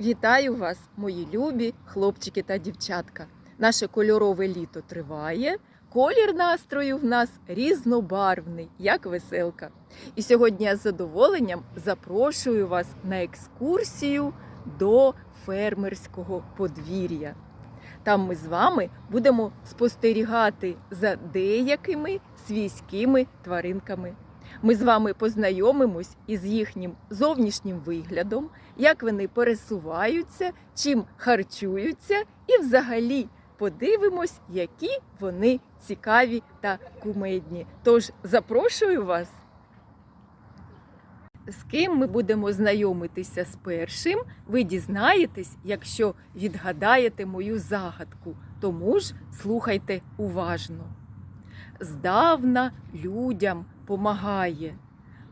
Вітаю вас, мої любі хлопчики та дівчатка. Наше кольорове літо триває. Колір настрою в нас різнобарвний, як веселка. І сьогодні я з задоволенням запрошую вас на екскурсію до фермерського подвір'я. Там ми з вами будемо спостерігати за деякими свійськими тваринками. Ми з вами познайомимось із їхнім зовнішнім виглядом, як вони пересуваються, чим харчуються, і взагалі подивимось, які вони цікаві та кумедні. Тож запрошую вас. З ким ми будемо знайомитися з першим, ви дізнаєтесь, якщо відгадаєте мою загадку. Тому ж слухайте уважно. Здавна людям помагає,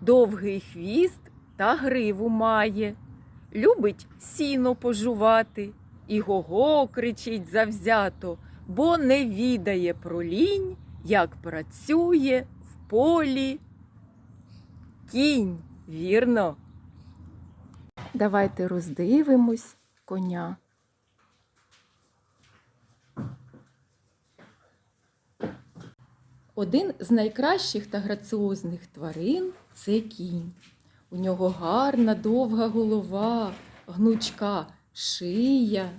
довгий хвіст та гриву має, любить сіно пожувати, і го-го кричить завзято, бо не відає про лінь, як працює в полі кінь. Вірно. Давайте роздивимось коня. Один з найкращих та граціозних тварин це кінь. У нього гарна довга голова, гнучка шия,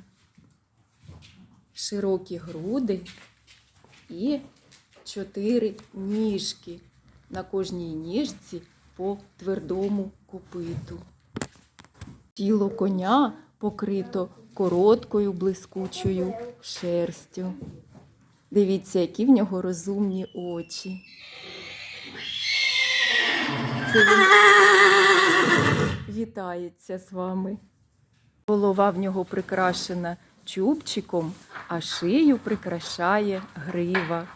широкі груди і чотири ніжки. На кожній ніжці по твердому копиту. Тіло коня покрито короткою блискучою шерстю. Дивіться, які в нього розумні очі. Це він вітається з вами. Голова в нього прикрашена чубчиком, а шию прикрашає грива.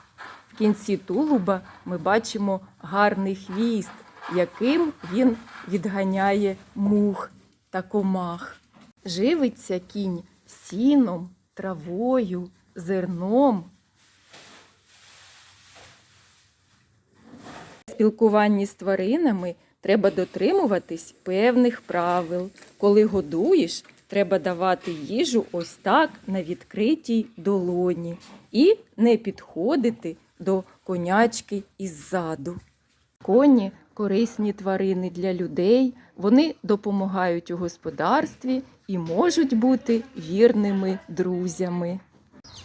В кінці тулуба ми бачимо гарний хвіст, яким він відганяє мух та комах. Живиться кінь сіном, травою, зерном. Спілкуванні з тваринами треба дотримуватись певних правил. Коли годуєш, треба давати їжу ось так на відкритій долоні і не підходити до конячки іззаду. Коні корисні тварини для людей, вони допомагають у господарстві і можуть бути вірними друзями.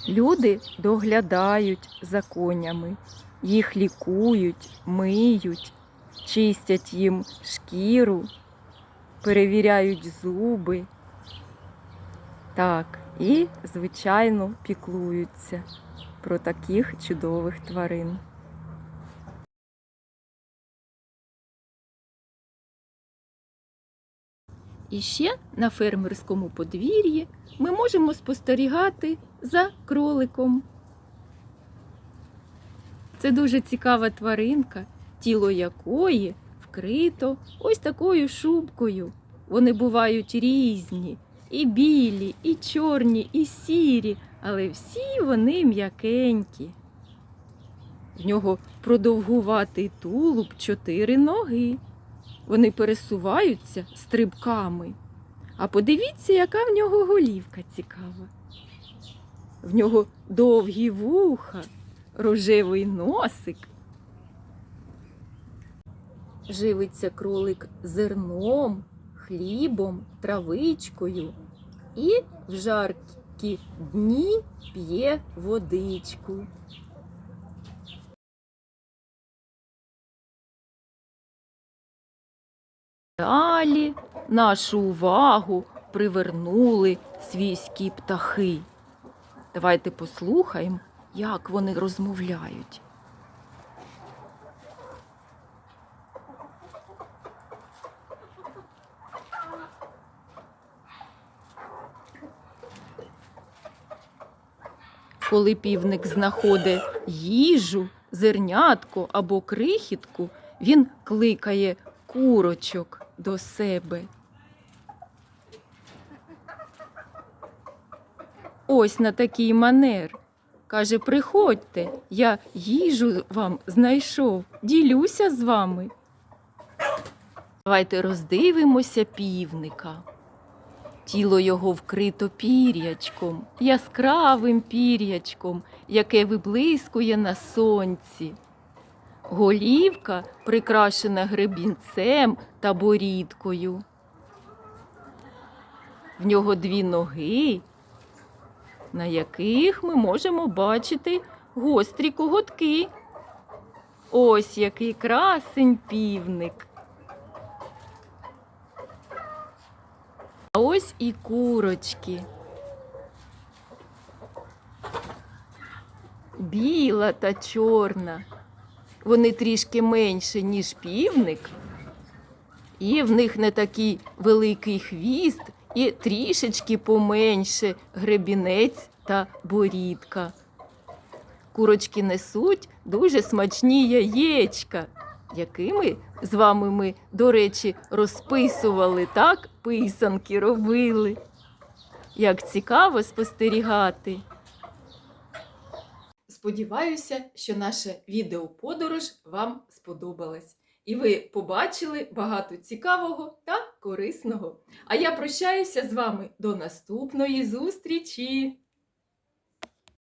Люди доглядають за конями, їх лікують, миють, чистять їм шкіру, перевіряють зуби. Так, і, звичайно, піклуються про таких чудових тварин. І ще на фермерському подвір'ї ми можемо спостерігати за кроликом. Це дуже цікава тваринка, тіло якої вкрито ось такою шубкою. Вони бувають різні, і білі, і чорні, і сірі, але всі вони м'якенькі. В нього продовгуватий тулуб, чотири ноги. Вони пересуваються стрибками. А подивіться, яка в нього голівка цікава. В нього довгі вуха, рожевий носик. Живиться кролик зерном, хлібом, травичкою і в жаркі дні п'є водичку. Далі нашу увагу привернули свійські птахи. Давайте послухаємо, як вони розмовляють. Коли півник знаходить їжу, зернятко або крихітку, він кликає курочок до себе. Ось на такий манер. Каже, приходьте, я їжу вам знайшов, ділюся з вами. Давайте роздивимося півника. Тіло його вкрито пір'ячком, яскравим пір'ячком, яке виблискує на сонці. Голівка прикрашена гребінцем та борідкою. В нього дві ноги, на яких ми можемо бачити гострі коготки. Ось який красень півник. А ось і курочки. Біла та чорна. Вони трішки менше, ніж півник. І в них не такий великий хвіст, і трішечки поменше гребінець та борідка. Курочки несуть дуже смачні яєчка, якими з вами ми, до речі, розписували, так писанки робили. Як цікаво спостерігати. Сподіваюся, що наша відеоподорож вам сподобалась. І ви побачили багато цікавого та корисного. А я прощаюся з вами до наступної зустрічі!